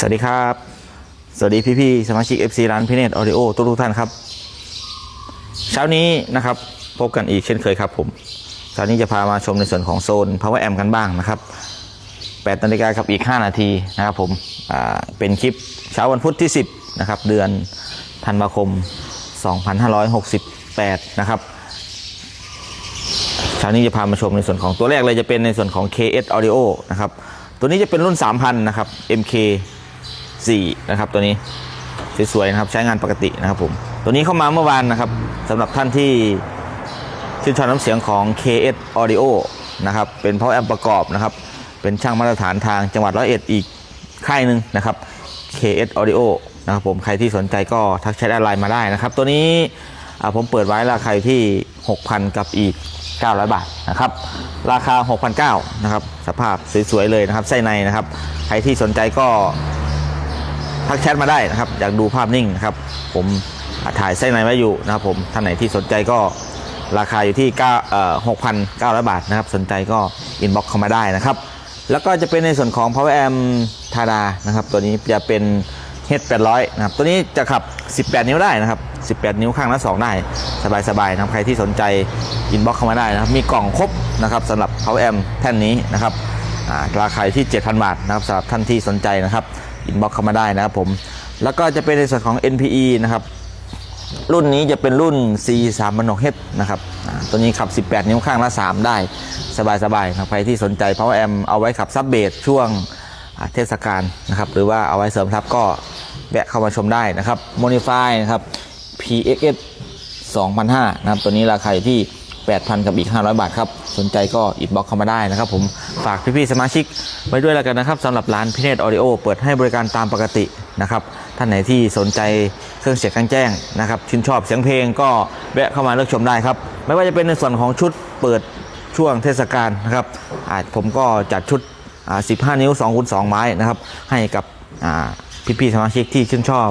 สวัสดีครับ สวัสดีพี่ๆสมาชิก FC ร้านพีเนตออดิโอทุกท่านครับ เช้านี้นะครับพบกันอีกเช่นเคยครับผมเช้านี้จะพามาชมในส่วนของโซน Power Amp กันบ้างนะครับ8นาฬิกาครับอีก 5 นาทีนะครับผมเป็นคลิปเช้าวันพุธที่ 10นะครับเดือนธันวาคม 2568 นะครับเช้านี้จะพามาชมในส่วนของตัวแรกเลยจะเป็นในส่วนของ KS Audio นะครับตัวนี้จะเป็นรุ่น 3,000 นะครับ MK 4 นะครับ ตัวนี้สวยๆนะครับใช้งานปกตินะครับผมตัวนี้เข้ามาเมื่อวานนะครับสำหรับท่านที่ชื่นชอบน้ำเสียงของ KS Audio นะครับเป็น power amp ประกอบนะครับ เป็นช่างมาตรฐานทางจังหวัดร้อยเอ็ดอีกค่ายหนึ่งนะครับ KS Audio นะครับผมใครที่สนใจก็ทักแชทออนไลน์มาได้นะครับ ตัวนี้ผมเปิดไว้ราคาอยู่ที่ 6,000 กับอีก 900 บาทนะครับ ราคา 6,900นะครับ สภาพสวยๆเลยนะครับไส้ในนะครับ ใครที่สนใจก็ ทักแชทมาได้นะครับอยากดูภาพนิ่งนะครับ ผมถ่ายไส้ในไว้อยู่นะครับผมท่านไหนที่สนใจก็ราคาอยู่ที่9เอ่อ6,900 บาทนะครับ สนใจก็อินบ็อกซ์เข้ามาได้นะครับ แล้วก็จะเป็นในส่วนของ Power Amp ธาดานะครับ ตัวนี้จะเป็น H800 นะครับ ตัวนี้จะขับ 18 นิ้วได้นะครับ 18 นิ้วข้างละ 2 ได้ สบายๆนะครับ ใครที่สนใจอินบ็อกซ์เข้ามาได้นะครับ มีกล่องครบนะครับสำหรับ Power Amp แท่นนี้นะครับราคาอยู่ที่ 7,000 บาทนะครับสำหรับท่านที่สนใจนะครับ อินบ็อกเข้ามาได้นะครับผม แล้วก็จะเป็นในส่วนของ NPE นะครับ รุ่นนี้จะเป็นรุ่น C 3 6 H นะครับ ตัวนี้ขับ 18 นิ้วข้างละ 3 ได้ สบายๆนะครับใครที่สนใจ Power Amp เอาไว้ขับซับเบสช่วงเทศกาลนะครับ หรือว่าเอาไว้เสริมทับก็แวะเข้ามาชมได้นะครับ Modify นะครับ PXS 2,500นะครับ ตัวนี้ราคาอยู่ที่ 8,000 กับอีก 500 บาทครับ สนใจก็อินบ็อกเข้ามาได้นะครับผม ฝากพี่ๆสมาชิกไว้ด้วยแล้วกันนะครับสำหรับร้านพิเนตออดิโอเปิดให้บริการตามปกตินะครับ ท่านไหนที่สนใจเครื่องเสียงกลางแจ้งนะครับ ชื่นชอบเสียงเพลงก็แวะเข้ามาเลือกชมได้ครับ ไม่ว่าจะเป็นในส่วนของชุดเปิดช่วงเทศกาลนะครับอ่าผมก็จัดชุด 15 นิ้ว2คูณ2ไม้นะครับ ให้กับอ่พี่ๆสมาชิกที่ชื่นชอบ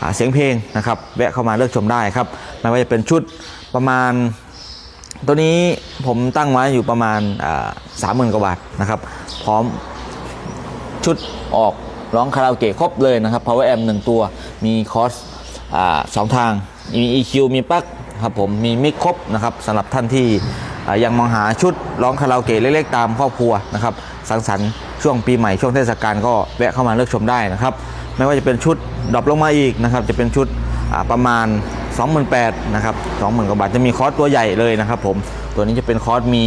อเสียงเพลงนะครับ แวะเข้ามาเลือกชมได้ครับ ไม่ว่าจะเป็นชุดประมาณ ตัวนี้ผมตั้งไว้อยู่ประมาณสามหมื่นกว่าบาทนะครับ พร้อมชุดออกร้องคาราโอเกะครบเลยนะครับ power amp หนึ่งตัวมีคอร์สสองทาง มี EQ มีปลั๊กครับผมมีมิกครบนะครับสำหรับท่านที่ยังมองหาชุดร้องคาราโอเกะเล็กๆตามครอบครัวนะครับสังสรรค์ช่วงปีใหม่ช่วงเทศกาลก็แวะเข้ามาเลือกชมได้นะครับ ไม่ว่าจะเป็นชุดดรอปลงมาอีกนะครับ จะเป็นชุดประมาณ 28,000นะครับ20,000กว่าบาทจะมีคอร์สตัวใหญ่เลยนะครับผมตัวนี้จะเป็นคอร์สมี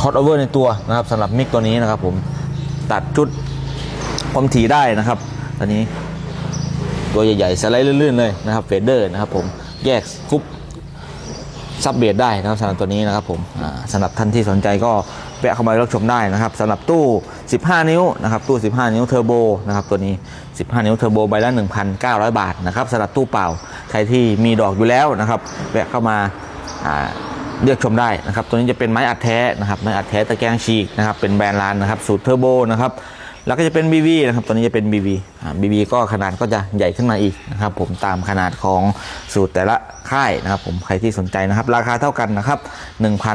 คอร์สโอเวอร์ในตัวนะครับสำหรับมิกตัวนี้นะครับผมตัดชุดความถี่ได้นะครับตัวนี้ตัวใหญ่ๆสไลด์ลื่นๆเลยนะครับเฟเดอร์นะครับผมแยกคุป ซับเบสได้นะครับสำหรับตัวนี้นะครับผมอ่าสำหรับท่านที่สนใจก็แวะเข้ามารับชมได้นะครับสำหรับตู้ 15 นิ้วนะครับตู้ 15 นิ้วเทอร์โบนะครับตัวนี้ 15 นิ้วเทอร์โบใบละ 1,900 บาทนะครับสำหรับตู้เปล่าใครที่มีดอกอยู่แล้วนะครับแวะเข้ามาอ่าเลือกชมได้นะครับตัวนี้จะเป็นไม้อัดแท้นะครับไม้อัดแท้ตะแกรงฉีกนะครับเป็นแบรนด์ร้านนะครับสูตรเทอร์โบนะครับ แล้วก็จะเป็น BV นะครับตัวนี้จะเป็น BV อ่า BV ก็ขนาดก็จะใหญ่ขึ้นมาอีกนะครับผมตามขนาดของสูตรแต่ละค่ายนะครับผมใครที่สนใจนะครับ ราคาเท่ากันนะครับ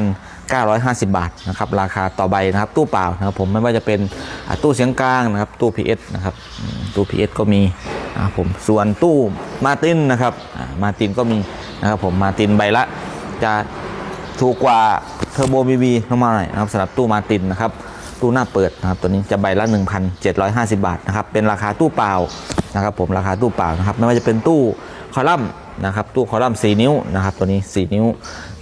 1,950 บาทนะครับราคาต่อใบนะครับตู้เปล่านะครับผมไม่ว่าจะเป็นตู้เสียงกลางนะครับตู้ PS นะครับตู้ PS ก็มีนะครับผมส่วนตู้มาตินนะครับมาตินก็มีนะครับผมมาตินใบละจะถูกกว่าเทอร์โบบีบีลงมาหน่อยนะครับสำหรับตู้มาตินนะครับ ตู้หน้าเปิดนะครับตัวนี้จะใบละ 1,750 บาทนะครับเป็นราคาตู้เปล่านะครับผมราคาตู้เปล่านะครับไม่ว่าจะเป็นตู้คอลัมน์นะครับตู้คอลัมน์4นิ้วนะครับตัวนี้ 4 นิ้ว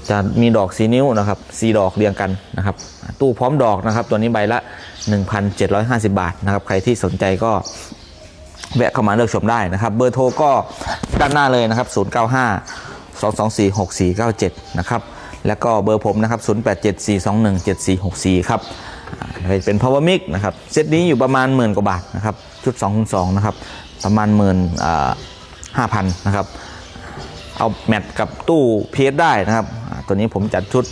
จะมีดอก 4 นิ้วนะครับ4ดอกเรียงกันนะครับตู้พร้อมดอกนะครับตัวนี้ใบละ 1,750 บาทนะครับใครที่สนใจก็แวะเข้ามาเลือกชมได้นะครับ เบอร์โทรก็ด้านหน้าเลยนะครับ 095 224 6497 นะครับ แล้วก็เบอร์ผมนะครับ 087 421 7464 ครับอ่า เป็น power mix นะครับเซตนี้อยู่ประมาณหมื่นกว่าบาทนะครับชุด2คูณ2นะครับประมาณหมื่นห้าพันนะครับเอาแมทกับตู้เพสได้นะครับ ตัวนี้ผมจัดชุด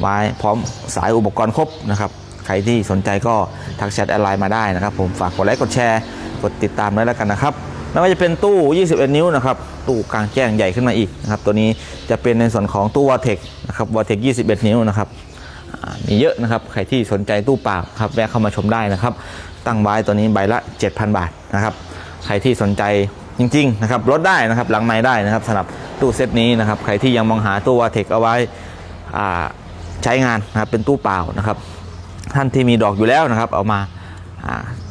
ไว้พร้อมสายอุปกรณ์ครบนะครับใครที่สนใจก็ทักแชทแอดไลน์มาได้นะครับ ผมฝากกดไลค์กดแชร์กดติดตามด้วยแล้วกันนะครับไม่ว่าจะเป็นตู้ 21 นิ้วนะครับ ตู้กลางแจ้งใหญ่ขึ้นมาอีกนะครับ ตัวนี้จะเป็นในส่วนของตู้วอเทคนะครับวอเทค21 นิ้วนะครับ มีเยอะนะครับใครที่สนใจตู้เปล่าครับแวะเข้ามาชมได้นะครับ ตั้งไว้ตัวนี้ใบละ 7,000 บาทนะครับใครที่สนใจจริงๆนะครับลดได้นะครับหลังไม้ได้นะครับสำหรับตู้เซตนี้นะครับใครที่ยังมองหาตู้วาเทคเอาไว้ใช้งานนะครับเป็นตู้เปล่านะครับ ท่านที่มีดอกอยู่แล้วนะครับ เอามา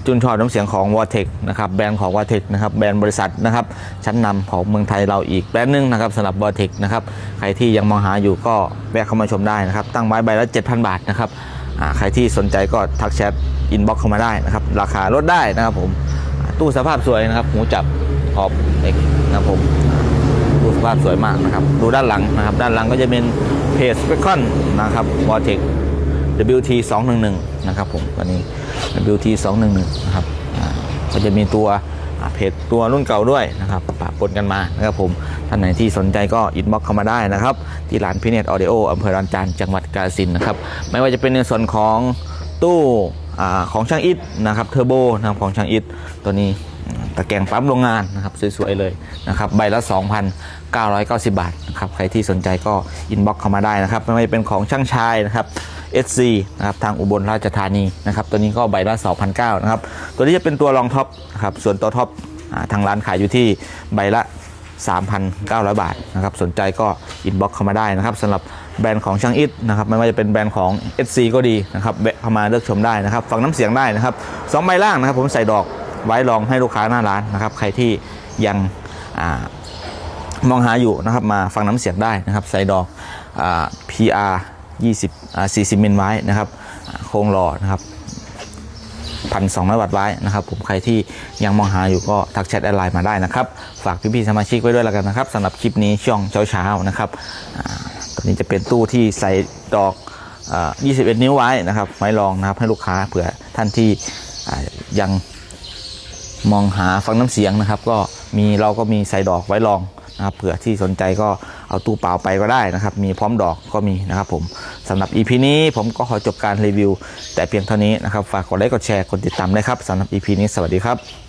จุนชอบน้ำเสียงของ v a t e c นะครับแบรนด์ของ v a t e c นะครับแบรนด์บริษัทนะครับชั้นนำของเมืองไทยเราอีกแบรนด์หนึงนะครับสำหรับ v a t e c นะครับใครที่ยังมองหาอยู่ก็แวะเข้ามาชมได้นะครับตั้งไว้ใบละ 7,000 บาทนะครับใครที่สนใจก็ทักแชทอินบ็อกเข้ามาได้นะครับราคาลดได้นะครับผมตู้สภาพสวยนะครับหูจับขอบเหล็กนะครับผมดูสภาพสวยมากนะครับ ดูด้านหลังนะครับ ด้านหลังก็จะเป็นเพจสเปคอนนะครับวอเทค WT 211นะครับผมตัวนี้ WT 211นะครับก็จะมีตัวเพจตัวรุ่นเก่าด้วยนะครับปะปนกันมานะครับผมท่านไหนที่สนใจก็อินบ็อกเข้ามาได้นะครับ ที่ร้านพิเนตออเดโออำเภอรันจานจังหวัดกาฬสินนะครับ ไม่ว่าจะเป็นในส่วนของตู้อของช่างอิฐนะครับเทอร์โบนะครับของช่างอิฐตัวนี้ตะแกรงปั๊มโรงงานนะครับสวยๆเลยนะครับใบละ 2,990 บาทนะครับใครที่สนใจก็อินบ็อกเข้ามาได้นะครับ ไม่ว่าจะเป็นของช่างชายนะครับ SC นะครับทางอุบลราชธานีนะครับตัวนี้ก็ใบละ2,009นะครับตัวนี้จะเป็นตัวรองท็อปนะครับส่วนตัวท็อปทางร้านขายอยู่ที่ใบละ 3,900 บาทนะครับสนใจก็อินบ็อกซ์เข้ามาได้นะครับสำหรับแบรนด์ของช่างอิทนะครับไม่ว่าจะเป็นแบรนด์ของ SC ก็ดีนะครับแวะเข้ามาเลือกชมได้นะครับฟังน้ำเสียงได้นะครับสองใบล่างนะครับผมใส่ดอกไว้รองให้ลูกค้าหน้าร้านนะครับใครที่ยังอมองหาอยู่นะครับมาฟังน้ำเสียงได้นะครับใส่ดอกอ PR 20อ่า40 มิลไว้นะครับ โครงหล่อนะครับพันสองร้อยวัตต์ไว้นะครับผมใครที่ยังมองหาอยู่ก็ทักแชทแอดไลน์มาได้นะครับ ฝากพี่ๆสมาชิกไว้ด้วยแล้วกันนะครับสำหรับคลิปนี้ช่วงเช้าๆนะครับตัวนี้จะเป็นตู้ที่ใส่ดอกอ่า21 นิ้วไว้นะครับไว้รองนะครับให้ลูกค้าเผื่อท่านที่ยังมองหาฟังน้ำเสียงนะครับ ก็มีเราก็มีใส่ดอกไว้รองนะครับเผื่อที่สนใจก็เอาตู้เปล่าไปก็ได้นะครับ มีพร้อมดอกก็มีนะครับผม สำหรับ EP นี้ผมก็ขอจบการรีวิว แต่เพียงเท่านี้นะครับ ฝากกดไลค์กดแชร์กดติดตามด้ครับสำหรับ EP นี้สวัสดีครับ